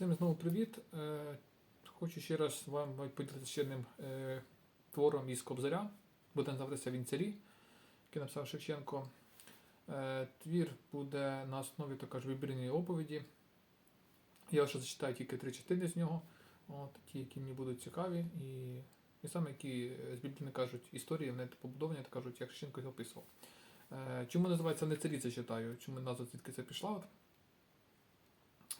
Всім знову привіт. Е, Хочу ще раз вам поділитися ще одним е, твором із Кобзаря. Буде називатися Він який написав Шевченко. Е, Твір буде на основі також вибірної оповіді. Я ще зачитаю тільки три частини з нього, от, ті, які мені будуть цікаві, і, і саме які з Біблії кажуть історії, вони побудовані, кажуть, як Шевченко їх описував. Чому називається не царі це читаю? Чому назва звідки це пішла?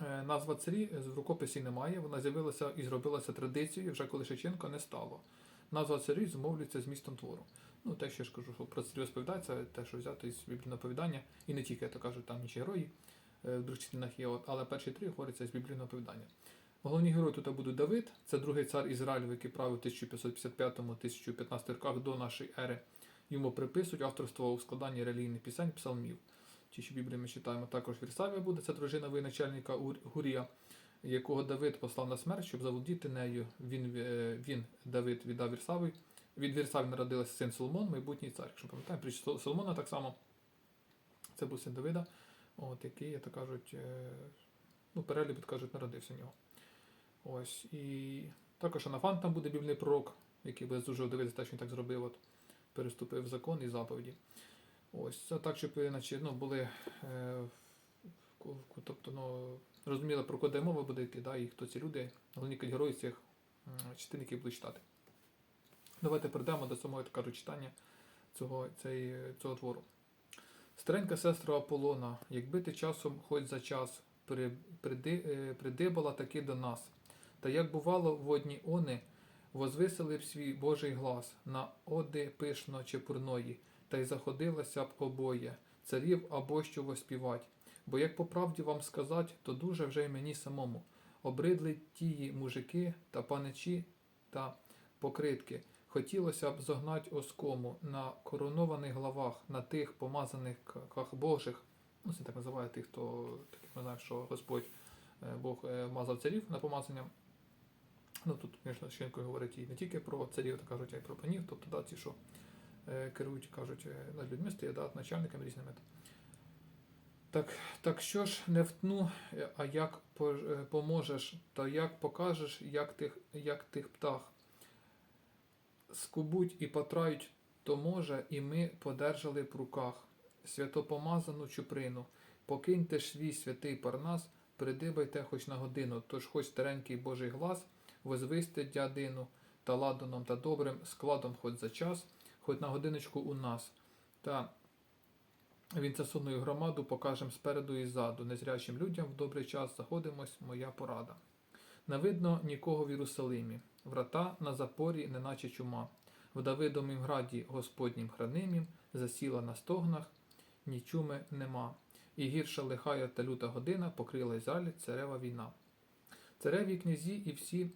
Е, Назва царі в рукописі немає, вона з'явилася і зробилася традицією, вже коли Шевченка не стало. Назва царі зумовлюється змістом твору. Ну, те, що я ж кажу, що про царів розповідається, те, що взято із біблійного оповідання, і не тільки, я то кажу, там інші герої е, в других частинах є, але перші три говоряться з біблійного оповідання. Головні герої тут будуть Давид, це другий цар Ізраїлю, який правив в 1555-1015 роках до нашої ери. Йому приписують авторство у складанні релігійних пісень, псалмів. В Біблії ми читаємо, також Вірсавія буде, це дружина воєначальника Гурія, якого Давид послав на смерть, щоб заволодіти нею. Він, е, він Давид, віддав Вірсаві. Від Вірсаві народився син Соломон, майбутній цар. Якщо пам'ятаємо, притч Соломона так само. Це був син Давида, от, який, як то кажуть, е, ну, переліб, кажуть, народився в нього. Ось. І також Анафан там буде біблійний пророк, який буде дуже дивитися те, що він так зробив, от, переступив закон і заповіді. Ось, це так, щоб іначе, ну, були, е, тобто, ну, розуміли, про кого мова буде йти, да, і хто ці люди, головні герої цих м, будуть читати. Давайте перейдемо до самого так кажуть, читання цього, цей, цього твору. Старенька сестра Аполлона, якби ти часом хоч за час при, приди, е, придибала таки до нас, та як бувало водні они, возвисили б свій Божий глас на оди пишно чепурної, та й заходилася б обоє, царів або що воспівать. Бо як по правді вам сказать, то дуже вже й мені самому. Обридли тії мужики та паничі та покритки. Хотілося б зогнать оскому на коронованих главах, на тих помазаних Божих. Ну, це так називає тих, хто таких ми знаємо, що Господь е, Бог е, мазав царів на помазання. Ну тут, звісно, Шенко говорить і не тільки про царів, так кажуть, а й про панів, тобто да, ті, що керують, кажуть, е, над людьми стоять да, начальниками різними. Так, так що ж не втну, е, а як е, поможеш, та як покажеш, як тих, як тих птах. Скубуть і потрають, то може, і ми подержали в руках святопомазану чуприну. Покиньте ж свій святий парнас, придибайте хоч на годину, тож хоч старенький Божий глас, возвисти дядину, та ладаном та добрим складом хоч за час, хоч на годиночку у нас. Та вінцесонною громаду покажем спереду і ззаду, незрячим людям в добрий час заходимось, моя порада. Не видно нікого в Єрусалимі, врата на запорі, неначе чума. В Давидомім граді Господнім хранимім, засіла на стогнах, нічуми нема. І гірша лихая та люта година покрила Ізраїль царева війна. Цареві князі і всі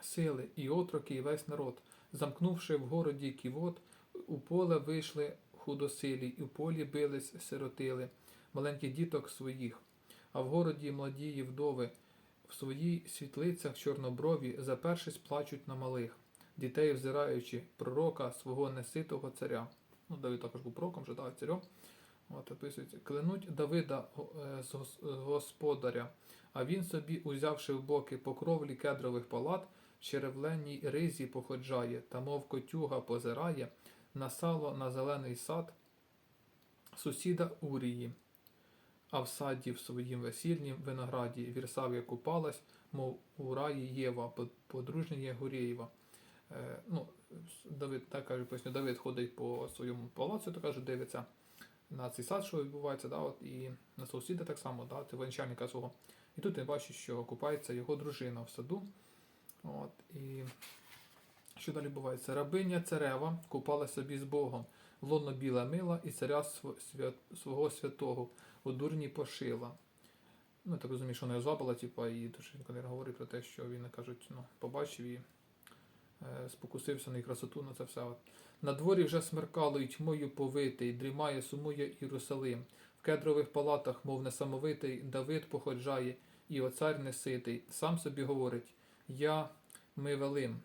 сили, і отроки, і весь народ, замкнувши в городі ківот, у поле вийшли худосилі, і в полі бились сиротили, маленьких діток своїх, а в городі младії вдови, в своїй світлицях чорноброві, запершись плачуть на малих, дітей взираючи, пророка свого неситого царя. Ну, Давид також був пророком, вже да, царем. От, описується. Клянуть Давида е, з з господаря, а він собі, узявши в боки покровлі кедрових палат, в черевленій ризі походжає, та мов котюга позирає, на сало на зелений сад сусіда Урії, а в саді в своїм весільнім винограді Вірсавія купалась, мов у раї Єва, под- подружнє Гурєєва. Е, ну, Давид, так каже, поясню, Давид ходить по своєму палацу, то каже, дивиться на цей сад, що відбувається, да, от, і на сусіда так само, да, це воєначальника свого. І тут він бачить, що купається його дружина в саду. От, і що далі відбувається? Рабиня царева купала собі з Богом, лоно біла мила і царя свого святого у дурні пошила. Ну, так розумію, що вона звабила, типу, і дуже він говорить про те, що він, кажуть, ну, побачив і е, спокусився на її красоту на це все. От. На дворі вже смеркало, і тьмою повитий, дрімає, сумує Єрусалим. В кедрових палатах, мов несамовитий, Давид походжає, і оцар неситий. Сам собі говорить: Я ми велим.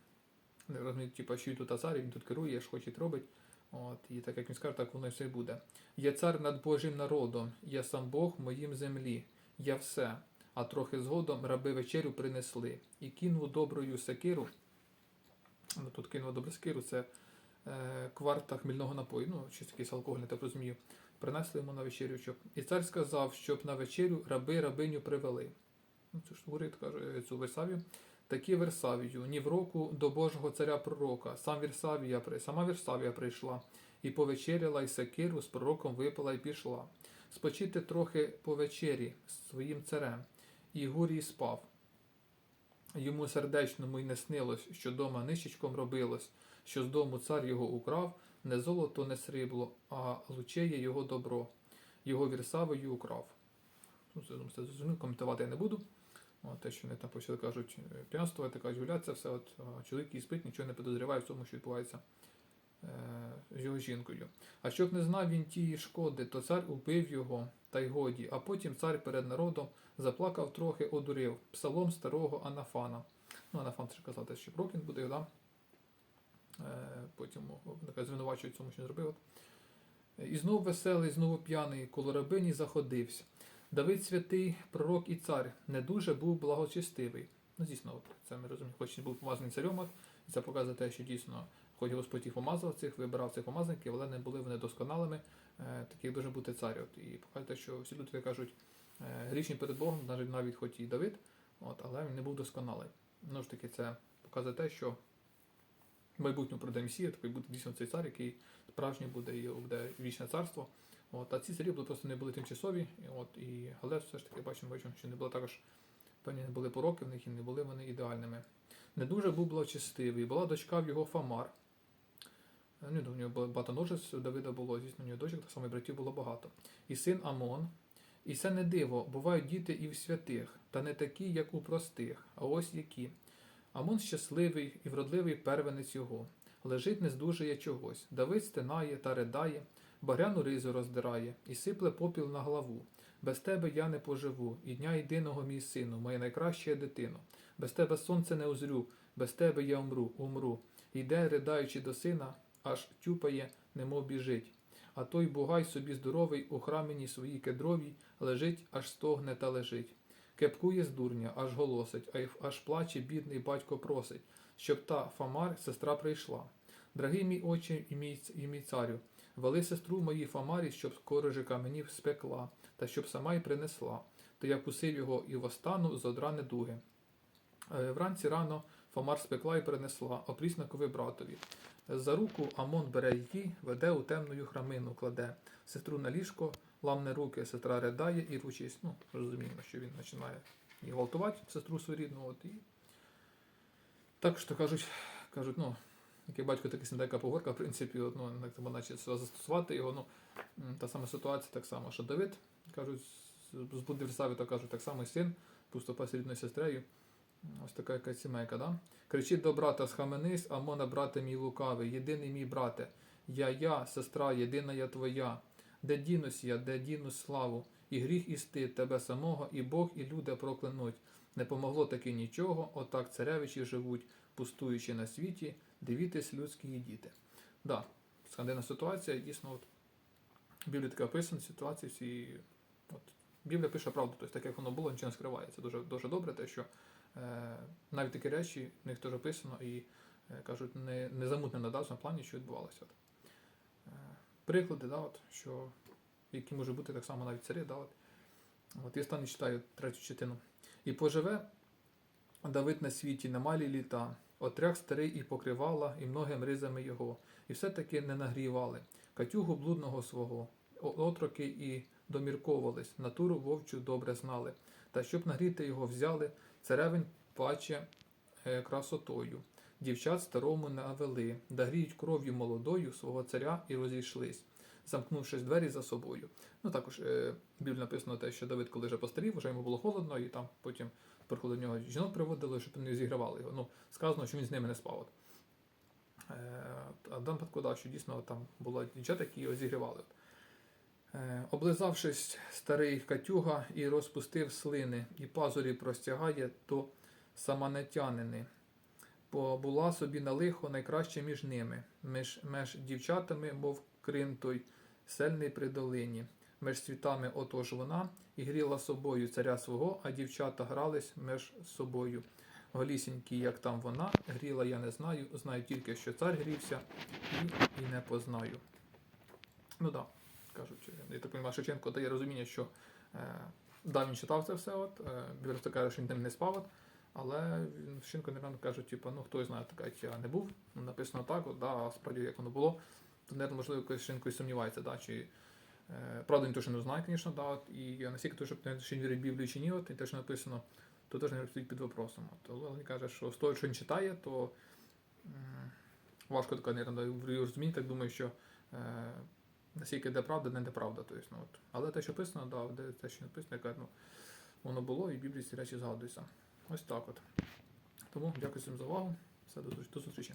Не розумію, типу, що і тут цар, він тут керує, що хоче робить. От, і так як він скаже, так воно і все буде. Я цар над Божим народом, я сам Бог в моїм землі, я все. а трохи згодом раби вечерю принесли. І кинув доброю секиру. Ну, тут кинув добру секиру, це е, кварта хмільного напою, ну, щось якийсь алкоголь, не так розумію. Принесли йому на вечерю, щоб. І цар сказав, щоб на вечерю раби рабиню привели. Ну, це ж говорить, каже цю Версавію. Такі Версавію, ні в року до Божого царя пророка, сам Версавія, сама Версавія прийшла, і повечеряла, і секиру з пророком випила і пішла. Спочити трохи по вечері з своїм царем, і гурій спав. Йому сердечному й не снилось, що дома нищечком робилось, що з дому цар його украв, не золото, не срібло, а лучеє його добро, його Вірсавою украв. Ну, це, це коментувати я не буду. От, те, що вони там почали кажуть, е, п'янствувати, кажуть, гуляти, це все от, чоловік, який спить, нічого не підозріває в тому, що відбувається е, з його жінкою. А щоб не знав він тієї шкоди, то цар убив його, та й годі, а потім цар перед народом заплакав трохи, одурив псалом старого Анафана. Ну, Анафан це казати, що прокін буде, да? Е, потім звинувачують цьому, що не зробив. І знов веселий, знову п'яний, коло рабині заходився. Давид святий, пророк і цар, не дуже був благочестивий. Ну, от, це ми розуміємо, хоч і був помазаний царем, і це показує те, що дійсно, хоч Господь їх помазав цих, вибирав цих помазаників, але не були вони досконалими, е, таких дуже бути цар. От, і показує те, що всі люди кажуть, е, грішні перед Богом, навіть навіть хоч і Давид, от, але він не був досконалий. Ну ж таки, це показує те, що в майбутньому прийде Месія, такий буде дійсно цей цар, який справжній буде і буде вічне царство. От, а ці царі були просто не були тимчасові, от, і, але все ж таки бачимо, бачимо, що не було також певні не були пороки в них і не були вони ідеальними. Не дуже був благочестивий, була дочка в його Фамар. Е, Ну, у нього багато ножиць, у Давида було, звісно, у нього дочок, так само і братів було багато. І син Амон. І це не диво, бувають діти і в святих, та не такі, як у простих, а ось які. Амон щасливий і вродливий первенець його. Лежить не здужує чогось. Давид стинає та ридає, багряну ризу роздирає, і сипле попіл на главу. Без тебе я не поживу, і дня єдиного мій сину, моя найкраща дитино. Без тебе сонце не узрю, без тебе я умру, умру. Йде, ридаючи до сина, аж тюпає, немов біжить. А той бугай собі здоровий у храмені своїй кедровій, лежить, аж стогне та лежить. Кепкує з дурня, аж голосить, а й аж плаче бідний батько просить, щоб та Фамар, сестра, прийшла. Дорогий мій отче і мій, і мій царю, вели сестру моїй Фамарі, щоб корожика мені спекла, та щоб сама й принесла. То я кусив його і востану з одра недуги. Е, Вранці рано Фомар спекла і принесла опрісникові братові. За руку Амон бере її, веде у темну храмину, кладе. Сестру на ліжко, ламне руки, сестра ридає і ручись. Ну, розуміємо, що він починає і гвалтувати сестру свою рідну. От, і... Так що кажуть, кажуть, ну, який батько такий сіндека поговорка, в принципі, ну, як треба наче застосувати його. Ну, та сама ситуація так само, що Давид, кажуть, збудив Саві, то кажуть, так само син, поступав з рідною сестрею. Ось така якась сімейка, да? Кричить до брата, схаменись, Амона, брате мій лукавий, єдиний мій брате, я, я, сестра, єдина я твоя. Де дінусь я, де дінусь славу, і гріх і стид тебе самого, і Бог, і люди проклянуть. Не помогло таки нічого, отак царевичі живуть, пустуючи на світі, дивітесь людські діти. Да, скандальна ситуація, дійсно, от, в Біблії така описана ситуація, всі, от, Біблія пише правду, тобто так як воно було, нічого не скриває. Це дуже, дуже добре, те, що е, навіть такі речі в них теж описано і е, кажуть, не, не замутнено да, в плані, що відбувалося. От. Е, приклади, да, от, що, які може бути так само навіть царі. Да, от. От, я стану читаю третю частину. І поживе Давид на світі на малі літа, отряг старий і покривала, і многим ризами його, і все-таки не нагрівали. Катюгу блудного свого, отроки і домірковались, натуру вовчу добре знали. Та щоб нагріти його взяли, царевень плаче е, красотою. Дівчат старому навели, да гріють кров'ю молодою свого царя і розійшлись, замкнувшись двері за собою. Ну також е, Біблії написано те, що Давид, коли вже постарів, вже йому було холодно, і там потім приходили нього жінок приводили, щоб вони зігрівали його. Ну, сказано, що він з ними не спав. Е, а в даному що дійсно там були дівчата, які його зігрівали. Е, облизавшись старий Катюга і розпустив слини, і пазурі простягає до самонетянини. Бо була собі на лихо найкраще між ними, між, меж дівчатами, мов крин той, сельний при долині. меж світами, отож вона, і гріла собою царя свого, а дівчата грались меж собою. Голісінькі, як там вона, гріла я не знаю, знаю тільки, що цар грівся, і, і не познаю. Ну так, да, кажуть, я так розумію, Шевченко дає розуміння, що е, да, він читав це все, от, е, Бірста каже, що він тим не спав, от, але Шевченко, напевно, каже, типу, ну хто знає, така я не був, написано так, от, да, а справді як воно було, наверное, можливо, якось і сумнівається, да, чи Е, Правда, він точно не знає, звісно, да, і наскільки то, що чи вірить Біблію чи ні, от, і те, що написано, то теж не стоїть під вопросом. От. Але він каже, що з того, що він читає, то важко таке не розуміти, так думаю, що е, наскільки де правда, де правда. Тобто, ну, от. Але те, що написано, да, де те, що написано, яке, ну, воно було, і в Біблії ці речі згадуються. Ось так от. Тому дякую всім за увагу. Все. До зустрічі.